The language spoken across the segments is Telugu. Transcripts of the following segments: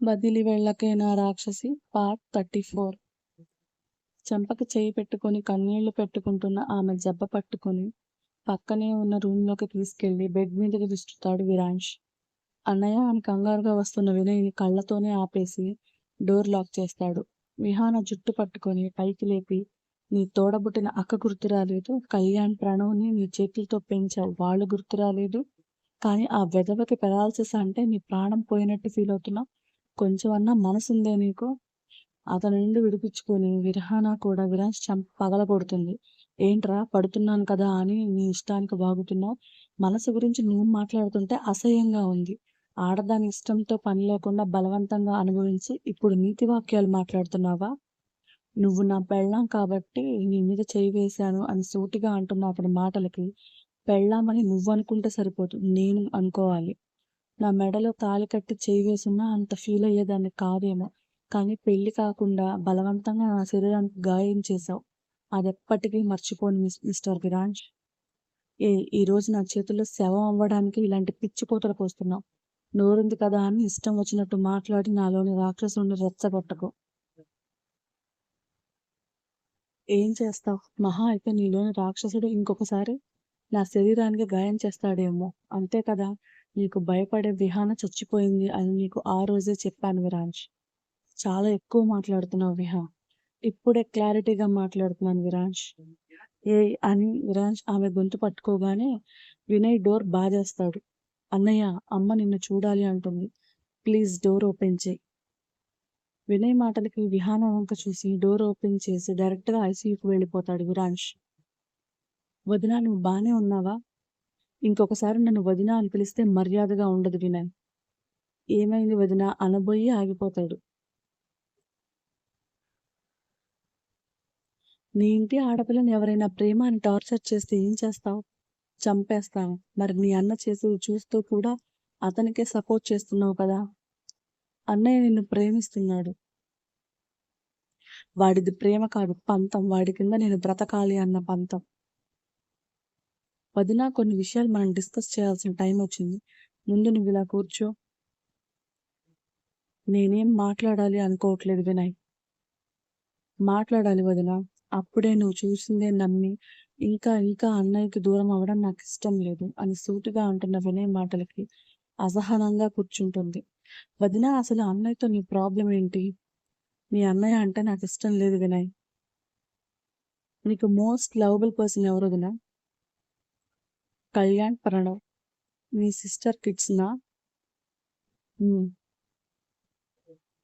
వదిలి వెళ్ళకే నా రాక్షసి పార్ట్ థర్టీ ఫోర్. చెంపకి చేయి పెట్టుకొని కన్నీళ్ళు పెట్టుకుంటున్న ఆమె జబ్బ పట్టుకొని పక్కనే ఉన్న రూమ్లోకి తీసుకెళ్ళి బెడ్ మీదకి దిష్టుతాడు విరాంష్. అన్నయ్య అని కంగారుగా వస్తున్న వినయ్ని కళ్ళతోనే ఆపేసి డోర్ లాక్ చేస్తాడు. విహాన జుట్టు పట్టుకొని పైకి లేపి నీ తోడబుట్టిన అక్క గుర్తు రాలేదు కళ్యాణ్ ప్రణవ్ని నీ చేతులతో పెంచావు వాళ్ళు గుర్తు రాలేదు కానీ ఆ వెదవకి పెరాలసిస్ అంటే నీ ప్రాణం పోయినట్టు ఫీల్ అవుతున్నావు. కొంచెం అన్నా మనసుందే నీకు? అతని నుండి విడిపించుకొని విరహాన కూడా విరాజ్ చంప పగలగొడుతుంది ఏంట్రా పడుతున్నాను కదా అని నీ ఇష్టానికి బాగుతున్నావు? మనసు గురించి నువ్వు మాట్లాడుతుంటే అసహ్యంగా ఉంది. ఆడదాని ఇష్టంతో పని లేకుండా బలవంతంగా అనుభవించి ఇప్పుడు నీతి వాక్యాలు మాట్లాడుతున్నావా? నువ్వు నా పెళ్ళాం కాబట్టి నీ మీద చేయి వేశాను అని సూటిగా అంటున్న అతని మాటలకి పెళ్ళామని నువ్వు అనుకుంటే సరిపోదు. నేను అనుకోవాలి. నా మెడలో తాళి కట్టి చేయి వేసున్నా అంత ఫీల్ అయ్యేదాన్ని కాదేమో. కానీ పెళ్ళి కాకుండా బలవంతంగా నా శరీరానికి గాయం చేశావు. అది ఎప్పటికీ మర్చిపోను మిస్ మిస్టర్ విరాంజ్. ఏ ఈ రోజు నా చేతుల్లో శవం అవ్వడానికి ఇలాంటి పిచ్చి కోతలకు నోరుంది కదా అని ఇష్టం వచ్చినట్టు మాట్లాడి నాలోని రాక్షసుని రెచ్చగొట్టకు. ఏం చేస్తావు? మహా అయితే నీలోని రాక్షసుడు ఇంకొకసారి నా శరీరానికి గాయం చేస్తాడేమో. అంతే కదా? నీకు భయపడే విహాన చచ్చిపోయింది అని నీకు ఆ రోజే చెప్పాను విరాంజ్. చాలా ఎక్కువ మాట్లాడుతున్నావు విహా. ఇప్పుడే క్లారిటీగా మాట్లాడుతున్నాను విరాంజ్. ఏ అని విరాంజ్ ఆమె గొంతు పట్టుకోగానే వినయ్ డోర్ బాధేస్తాడు అన్నయ్య అమ్మ నిన్ను చూడాలి అంటుంది. ప్లీజ్ డోర్ ఓపెన్ చేయి. వినయ్ మాటలకి విహాన వంక చూసి డోర్ ఓపెన్ చేసి డైరెక్ట్గా ఐసీయూకి వెళ్ళిపోతాడు విరాంష్ వదినా నువ్వు బాగానే ఉన్నావా? ఇంకొకసారి నన్ను వదిన అని పిలిస్తే మర్యాదగా ఉండదు వినయ్. ఏమైంది వదిన? అనబోయి ఆగిపోతాడు. నీ ఇంటి ఆడపిల్లని ఎవరైనా ప్రేమ అని టార్చర్ చేస్తే ఏం చేస్తావు? చంపేస్తాను. మరి నీ అన్న చేసి చూస్తూ కూడా అతనికే సపోర్ట్ చేస్తున్నావు కదా? అన్నయ్య నిన్ను ప్రేమిస్తున్నాడు. వాడిది ప్రేమ కాదు పంతం. వాడి కింద నేను బ్రతకాలి అన్న పంతం. వదిన కొన్ని విషయాలు మనం డిస్కస్ చేయాల్సిన టైం వచ్చింది. ముందు నువ్వు ఇలా కూర్చో. నేనేం మాట్లాడాలి అనుకోవట్లేదు వినయ్. మాట్లాడాలి వదిన. అప్పుడే నువ్వు చూసిందే నమ్మి ఇంకా ఇంకా అన్నయ్యకి దూరం అవ్వడం నాకు ఇష్టం లేదు అని సూటిగా అంటున్న వినయ్ మాటలకి అసహనంగా కూర్చుంటుంది. వదిన అసలు అన్నయ్యతో నీ ప్రాబ్లం ఏంటి? మీ అన్నయ్య అంటే నాకు ఇష్టం లేదు వినయ్. నీకు మోస్ట్ లవబుల్ పర్సన్ ఎవరు వదినా? కళ్యాణ్ ప్రణవ్. మీ సిస్టర్ కిడ్స్నా?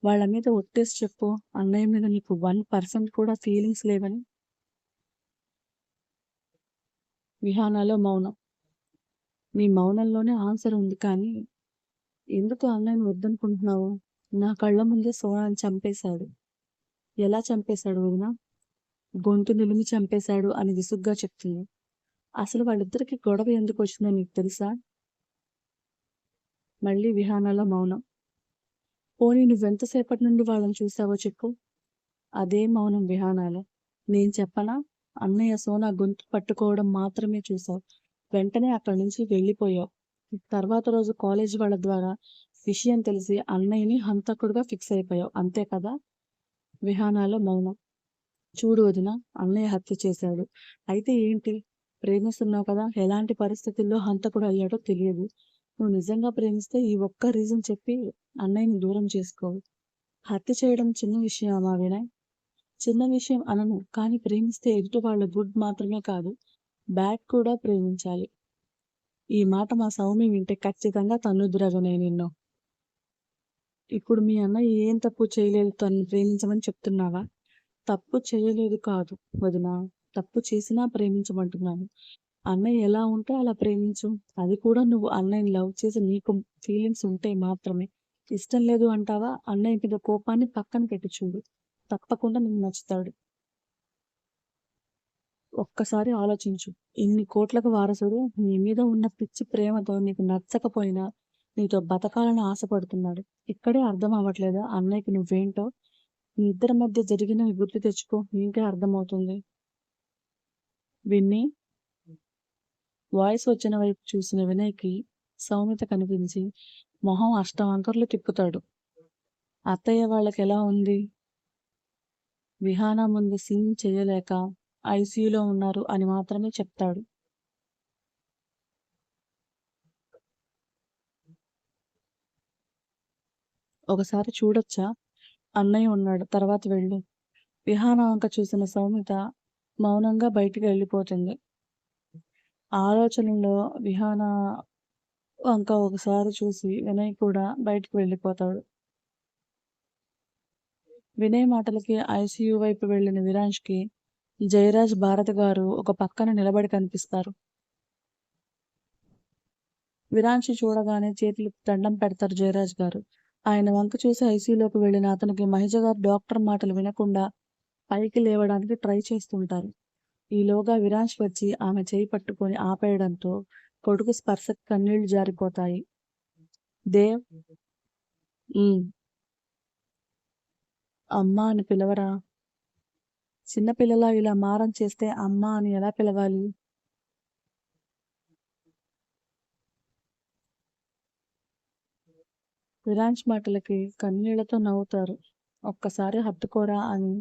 వాళ్ళ మీద ఒట్టేసి చెప్పు. అన్నయ్య మీద నీకు వన్ పర్సెంట్ కూడా ఫీలింగ్స్ లేవని. విహానాలో మౌనం. మీ మౌనంలోనే ఆన్సర్ ఉంది కానీ ఎందుకు అన్నయ్యని వద్దనుకుంటున్నావు? నా కళ్ళ ముందే సోనాని చంపేశాడు. ఎలా చంపేశాడు వదిన? గొంతు నిలిమి చంపేశాడు అని విసుగ్గా చెప్తుంది. అసలు వాళ్ళిద్దరికి గొడవ ఎందుకు వచ్చిందో నీకు తెలుసా? మళ్ళీ విహానాలో మౌనం. పోనీ నువ్వెంతసేపటి నుండి వాళ్ళని చూసావో చెప్పు. అదే మౌనం విహానాలో. నేను చెప్పనా? అన్నయ్య సోనా గొంతు పట్టుకోవడం మాత్రమే చూసావు. వెంటనే అక్కడి నుంచి వెళ్ళిపోయావు. తర్వాత రోజు కాలేజ్ వాళ్ళ ద్వారా విషయం తెలిసి అన్నయ్యని హంతకుడుగా ఫిక్స్ అయిపోయావు. అంతే కదా? విహానాలో మౌనం. చూడు వదిన అన్నయ్య హత్య చేశాడు. అయితే ఏంటి? ప్రేమిస్తున్నావు కదా ఎలాంటి పరిస్థితుల్లో హంతకుడు అయ్యాడో తెలియదు. నువ్వు నిజంగా ప్రేమిస్తే ఈ ఒక్క రీజన్ చెప్పి అన్నయ్యని దూరం చేసుకోవు హత్య చేయడం చిన్న విషయమా వినయ్? చిన్న విషయం అనను కానీ ప్రేమిస్తే ఎదుటి వాళ్ళ గుడ్ మాత్రమే కాదు బ్యాడ్ కూడా ప్రేమించాలి. ఈ మాట మా సౌమి వింటే ఖచ్చితంగా తన్నుద్రగనే నిన్ను. ఇప్పుడు మీ అన్నయ్య ఏం తప్పు చేయలేదు తను ప్రేమించమని చెప్తున్నావా? తప్పు చేయలేదు కాదు వదినా. తప్పు చేసినా ప్రేమించమంటున్నాను. అన్నయ్య ఎలా ఉంటే అలా ప్రేమించు. అది కూడా నువ్వు అన్నయ్యని లవ్ చేసి నీకు ఫీలింగ్స్ ఉంటే మాత్రమే. ఇష్టం లేదు అంటావా? అన్నయ్య మీద కోపాన్ని పక్కన పెట్టి చూడు. తప్పకుండా నీకు నచ్చుతాడు. ఒక్కసారి ఆలోచించు. ఇన్ని కోట్లకు వారసుడు నీ మీద ఉన్న పిచ్చి ప్రేమతో నీకు నచ్చకపోయినా నీతో బతకాలని ఆశపడుతున్నాడు. ఇక్కడే అర్థం అవ్వట్లేదా? అన్నయ్యకి నువ్వేంటో? మీ ఇద్దరి మధ్య జరిగిన గుర్తు తెచ్చుకో. నీకే అర్థమవుతుంది. విన్ని వాయిస్ వచ్చిన వైపు చూసిన వినయ్కి సౌమ్యత కనిపించి మొహం అష్టవంకర్లు తిప్పుతాడు. అత్తయ్య వాళ్ళకి ఎలా ఉంది? విహాన ముందు సీన్ చేయలేక ఐసీయూలో ఉన్నారు అని మాత్రమే చెప్తాడు. ఒకసారి చూడొచ్చా? అన్నయ్య ఉన్నాడు. తర్వాత వెళ్ళు. విహానా వంక చూసిన సౌమిత మౌనంగా బయటికి వెళ్ళిపోతుంది. ఆలోచనలో విహాన వంక ఒకసారి చూసి వినయ్ కూడా బయటికి వెళ్ళిపోతాడు. వినయ్ మాటలకి ఐసీయూ వైపు వెళ్ళిన విరాంష్కి జయరాజ్ భారత్ గారు ఒక పక్కన నిలబడి కనిపిస్తారు. విరాంశి చూడగానే చేతులు దండం పెడతారు జయరాజ్ గారు. ఆయన వంక చూసి ఐసీయూలోకి వెళ్ళిన అతనికి మహిజ గారు డాక్టర్ మాటలు వినకుండా పైకి లేవడానికి ట్రై చేస్తుంటారు. ఈలోగా విరాజ్ వచ్చి ఆమె చేయి పట్టుకొని ఆపేయడంతో కొడుకు స్పర్శకు కన్నీళ్ళు జారిపోతాయి. దేవ్? అమ్మ అమ్మా అని పిలవరా? చిన్నపిల్లలా ఇలా మారం చేస్తే అమ్మా అని ఎలా పిలవాలి? విరాంజ్ మాటలకి కన్నీళ్ళతో నవ్వుతారు. ఒక్కసారి హత్తుకోరా అని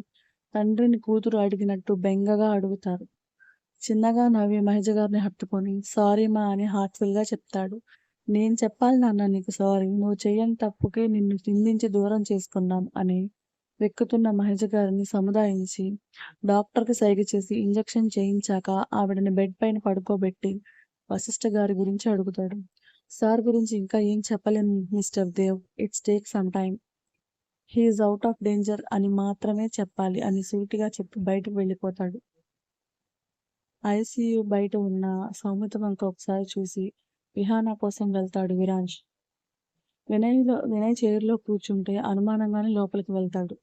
తండ్రిని కూతురు అడిగినట్టు బెంగగా అడుగుతారు. చిన్నగా నవ్వి మహిజ గారిని హత్తుకొని సారీ మా అని హార్ట్ఫుల్గా చెప్తాడు. నేను చెప్పాలి నాన్న నీకు సారీ నువ్వు చెయ్యని తప్పుకే నిన్ను నిందించి దూరం చేసుకున్నాం అని వెక్కుతున్న మహిజ గారిని సముదాయించి డాక్టర్కి సైగ చేసి ఇంజెక్షన్ చేయించాక ఆవిడని బెడ్ పైన పడుకోబెట్టి వశిష్ఠ గారి గురించి అడుగుతాడు. సార్ గురించి ఇంకా ఏం చెప్పలేము mister Dev it's take some time he's out of danger అని మాత్రమే చెప్పాలి అని సూటిగా చెప్పి బయటకు వెళ్ళిపోతాడు. ఐసీయూ బయట ఉన్న సౌమిత వంక ఒకసారి చూసి విహానా కోసం వెళ్తాడు విరాంష్ వినయ్లో వినయ్ చైర్లో కూర్చుంటే అనుమానంగానే లోపలికి వెళ్తాడు.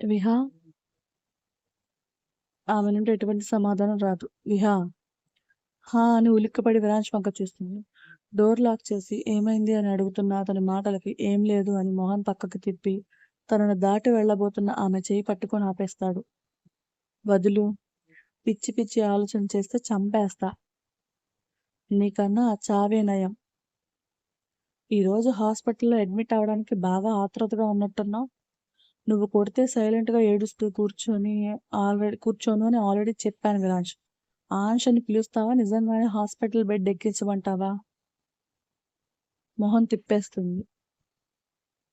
విహా? ఆమె నుండి ఎటువంటి సమాధానం రాదు. విహా? హా అని ఉలిక్కపడి విరాంష్ వంక చూస్తుంది. డోర్ లాక్ చేసి ఏమైంది అని అడుగుతున్న అతని మాటలకి ఏం లేదు అని మోహన్ పక్కకి తిప్పి తనను దాటి వెళ్ళబోతున్న ఆమె చేయి పట్టుకొని ఆపేస్తాడు. వదులు పిచ్చి పిచ్చి ఆలోచన చేస్తే చంపేస్తా. నీకన్నా చావే నయం. ఈరోజు హాస్పిటల్లో అడ్మిట్ అవ్వడానికి బాగా ఆత్రుతగా ఉన్నట్టున్నావు. నువ్వు కొడితే సైలెంట్గా ఏడుస్తూ కూర్చొని ఆల్రెడీ కూర్చోను అని ఆల్రెడీ చెప్పాను విరాజ్. ఆంషని పిలుస్తావా? నిజంగానే హాస్పిటల్ బెడ్ ఎక్కించమంటావా? మొహం తిప్పేస్తుంది.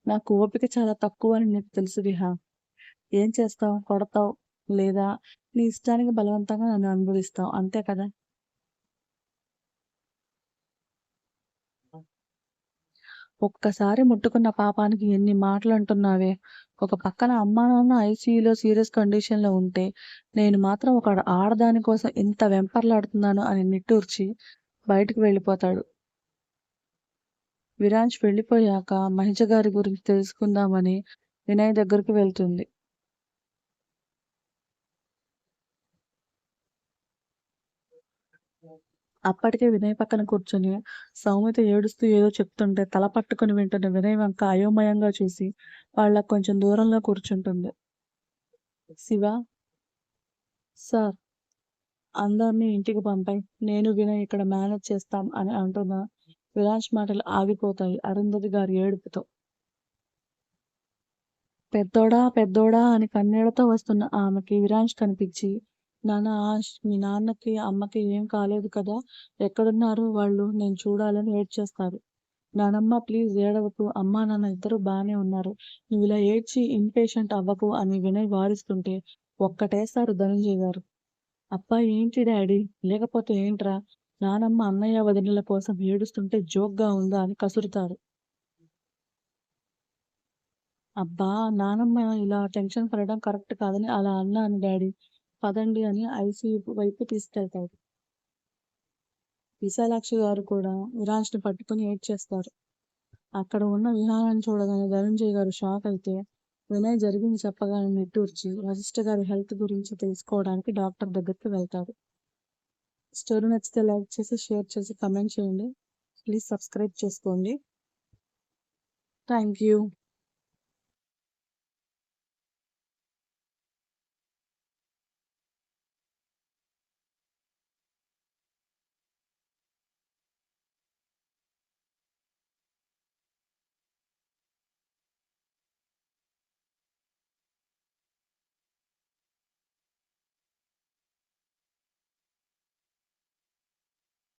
నాకు ఓపిక చాలా తక్కువ అని నీకు తెలుసు విహా. ఏం చేస్తావు? కొడతావు? లేదా? నీ ఇష్టానికి బలవంతంగా నన్ను అనుభవిస్తావు. అంతే కదా? ఒక్కసారి ముట్టుకున్న పాపానికి ఎన్ని మాటలు అంటున్నావే ఒక పక్కన అమ్మా నాన్న ఐసీయూలో సీరియస్ కండిషన్లో ఉంటే నేను మాత్రం ఒక ఆడదాని కోసం ఇంత వెంపర్లాడుతున్నాను అని నిట్టూర్చి బయటకు వెళ్ళిపోతాడు. విరాంజ్ వెళ్ళిపోయాక మహిజ గారి గురించి తెలుసుకుందామని వినయ్ దగ్గరికి వెళ్తుంది. అప్పటికే వినయ్ పక్కన కూర్చొని సౌమిత ఏడుస్తూ ఏదో చెప్తుంటే తల పట్టుకుని వింటున్న వినయ్ వంక అయోమయంగా చూసి వాళ్ళ కొంచెం దూరంలో కూర్చుంటుంది. శివ సార్ అందరినీ ఇంటికి పంపాయి నేను వినయ్ ఇక్కడ మేనేజ్ చేస్తాం అని అంటున్న విలాష్ మాటలు ఆగిపోతాయి అరుంధతి గారి ఏడుపుతో. పెద్దోడా పెద్దోడా అని కన్నీళ్ళతో వస్తున్న ఆమెకి విరాంష్ కనిపించి నాన్న మీ నాన్నకి అమ్మకి ఏం కాలేదు కదా? ఎక్కడున్నారు వాళ్ళు? నేను చూడాలని ఏడ్చేస్తారు నానమ్మ ప్లీజ్ ఏడవకు. అమ్మా నాన్న ఇద్దరు బాగానే ఉన్నారు. నువ్వు ఇలా ఏడ్చి ఇన్పేషెంట్ అవ్వకు అని వినయ్ వారిస్తుంటే ఒక్కటేస్తారు ధనంజయ్ గారు. అప్ప ఏంటి డాడీ? లేకపోతే ఏంట్రా? నానమ్మ అన్నయ్య వదినల కోసం ఏడుస్తుంటే జోక్గా ఉందా అని కసురుతారు. అబ్బా నానమ్మ ఇలా టెన్షన్ పడడం కరెక్ట్ కాదని అలా అన్నాను డాడీ. పదండి అని ఐసీయూ వైపు తీసుకెళ్తాడు విశాలాక్షి గారు కూడా విరాజ్ని పట్టుకుని ఏడ్చేస్తారు అక్కడ ఉన్న విహారాన్ని చూడగానే ధనంజయ్ గారు షాక్ అయితే వినయ్ జరిగింది చెప్పగానే నిట్టూర్చి వశిష్ఠ గారి హెల్త్ గురించి తెలుసుకోవడానికి డాక్టర్ దగ్గరికి వెళ్తారు. స్టోరీ నచ్చితే లైక్ చేసి షేర్ చేసి కమెంట్ చేయండి. ప్లీజ్ సబ్స్క్రైబ్ చేసుకోండి. Thank you.